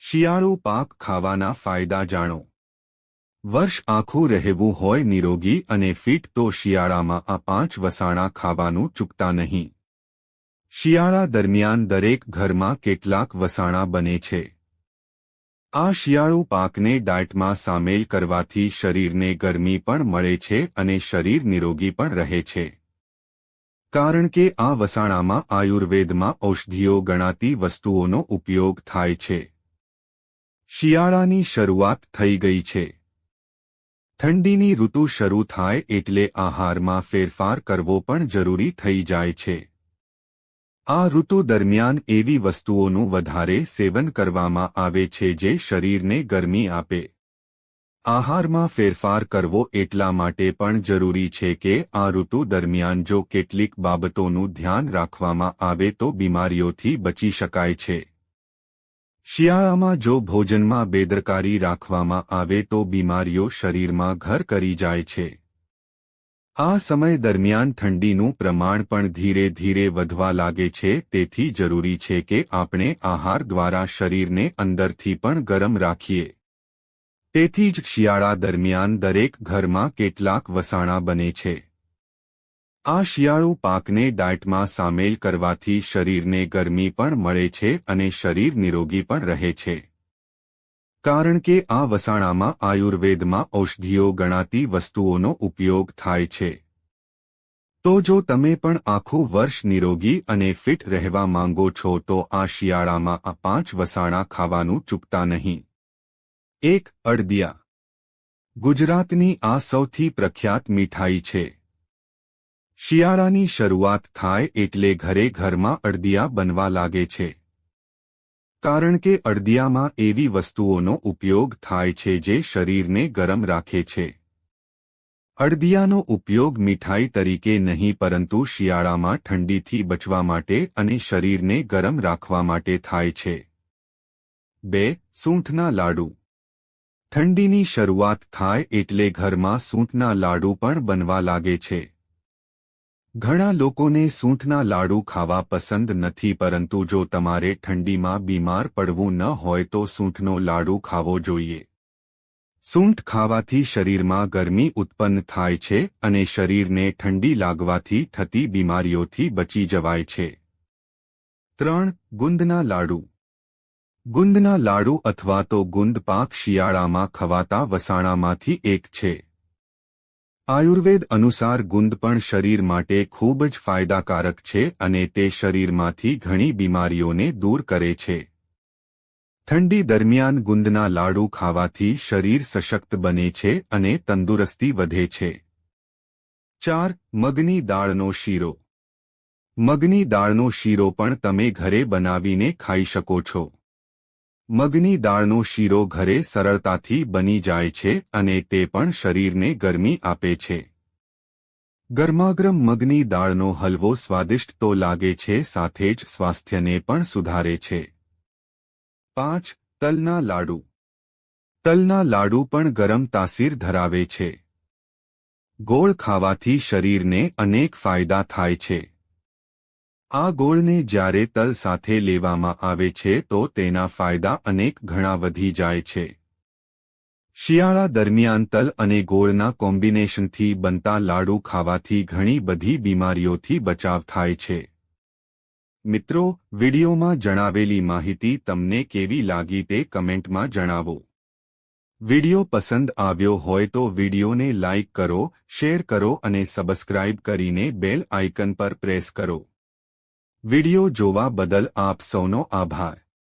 શિયાળુ પાક ખાવાના ફાયદા જાણો. વર્ષ આખું રહેવું હોય નિરોગી અને ફિટ તો શિયાળામાં આ પાંચ વસાણા ખાવાનું ચૂકતા નહીં. શિયાળા દરમિયાન દરેક ઘરમાં કેટલાક વસાણા બને છે. આ શિયાળુ પાકને ડાયટમાં સામેલ કરવાથી શરીરને ગરમી પણ મળે છે અને શરીર નિરોગી પણ રહે છે. કારણ કે આ વસાણામાં આયુર્વેદમાં ઔષધિઓ ગણાતી વસ્તુઓનો ઉપયોગ થાય છે. શિયાળાની શરૂઆત થઈ ગઈ છે. ઠંડીની ઋતુ શરૂ થાય એટલે આહારમાં ફેરફાર કરવો પણ જરૂરી થઈ જાય છે. આ ઋતુ દરમિયાન એવી વસ્તુઓનું વધારે સેવન કરવામાં આવે છે જે શરીરને ગરમી આપે. આહારમાં ફેરફાર કરવો એટલા માટે પણ જરૂરી છે કે આ ઋતુ દરમિયાન જો કેટલીક બાબતોનું ધ્યાન રાખવામાં આવે તો બીમારીઓથી બચી શકાય છે. શિયાળામાં જો ભોજનમાં બેદરકારી રાખવામાં આવે તો બીમારીઓ શરીરમાં ઘર કરી જાય છે. આ સમય દરમિયાન ઠંડીનું પ્રમાણ પણ ધીરે ધીરે વધવા લાગે છે, તેથી જરૂરી છે કે આપણે આહાર દ્વારા શરીરને અંદરથી પણ ગરમ રાખીએ. તેથી જ શિયાળા દરમિયાન દરેક ઘરમાં કેટલાક વસાણા બને છે. આ શિયાળુ પાકને ડાયટમાં સામેલ કરવાથી શરીરને ગરમી પણ મળે છે અને શરીર નિરોગી પણ રહે છે. કારણ કે આ વસાણામાં આયુર્વેદમાં ઔષધિઓ ગણાતી વસ્તુઓનો ઉપયોગ થાય છે. તો જો તમે પણ આખું વર્ષ નિરોગી અને ફિટ રહેવા માંગો છો તો આ શિયાળામાં આ પાંચ વસાણા ખાવાનું ચૂકતા નહીં. એક અડદિયા. ગુજરાતની આ સૌથી પ્રખ્યાત મીઠાઈ છે. શિયાળાની શરૂઆત થાય એટલે ઘરે ઘરમાં અડદિયા બનવા લાગે છે. કારણ કે અડદિયામાં એવી વસ્તુઓનો ઉપયોગ થાય છે જે શરીરને ગરમ રાખે છે. અડદિયાનો ઉપયોગ મીઠાઈ તરીકે નહીં પરંતુ શિયાળામાં ઠંડીથી બચવા માટે અને શરીરને ગરમ રાખવા માટે થાય છે. બે, સૂંઠના લાડુ. ઠંડીની શરૂઆત થાય એટલે ઘરમાં સૂંઠના લાડુ પણ બનવા લાગે છે. ઘણા લોકોને સૂંઠના લાડુ ખાવા પસંદ નથી પરંતુ જો તમારે ઠંડીમાં બીમાર પડવું ન હોય તો સૂંઠનો લાડુ ખાવો જોઈએ. સૂંઠ ખાવાથી શરીરમાં ગરમી ઉત્પન્ન થાય છે અને શરીરને ઠંડી લાગવાથી થતી બીમારીઓથી બચી જવાય છે. ત્રણ, ગુંદના લાડુ. ગુંદના લાડુ અથવા તો ગુંદ પાક શિયાળામાં ખવાતા વસાણામાંથી એક છે. આયુર્વેદ અનુસાર ગુંદ પણ શરીર માટે ખૂબ જ ફાયદાકારક છે અને તે શરીરમાંથી ઘણી બીમારીઓને દૂર કરે છે. ઠંડી દરમિયાન ગુંદના લાડુ ખાવાથી શરીર સશક્ત બને છે અને તંદુરસ્તી વધે છે. ચાર, મગની દાળનો શીરો. મગની દાળનો શીરો પણ તમે ઘરે બનાવીને ખાઈ શકો છો. મગની દાળનો શીરો ઘરે સરળતાથી બની જાય છે અને તે પણ શરીરને ગરમી આપે છે. ગરમાગરમ મગની દાળનો હલવો સ્વાદિષ્ટ તો લાગે છે, સાથે જ સ્વાસ્થ્યને પણ સુધારે છે. પાંચ, તલના લાડુ. તલના લાડુ પણ ગરમ તાસીર ધરાવે છે. ગોળ ખાવાથી શરીરને અનેક ફાયદા થાય છે. આ ગોળને જ્યારે તલ સાથે લેવામાં આવે છે તો તેના ફાયદા અનેક ઘણા વધી જાય છે. શિયાળા દરમિયાન તલ અને ગોળના કોમ્બિનેશનથી બનતા લાડુ ખાવાથી ઘણી બધી બીમારીઓથી બચાવ થાય છે. મિત્રો, વિડીયોમાં જણાવેલી માહિતી તમને કેવી લાગી તે કમેન્ટમાં જણાવો. વિડિયો પસંદ આવ્યો હોય તો વિડિયોને લાઇક કરો, શેર કરો અને સબસ્ક્રાઇબ કરીને બેલ આઇકન પર પ્રેસ કરો. વિડિયો જોવા બદલ આપ સૌનો આભાર.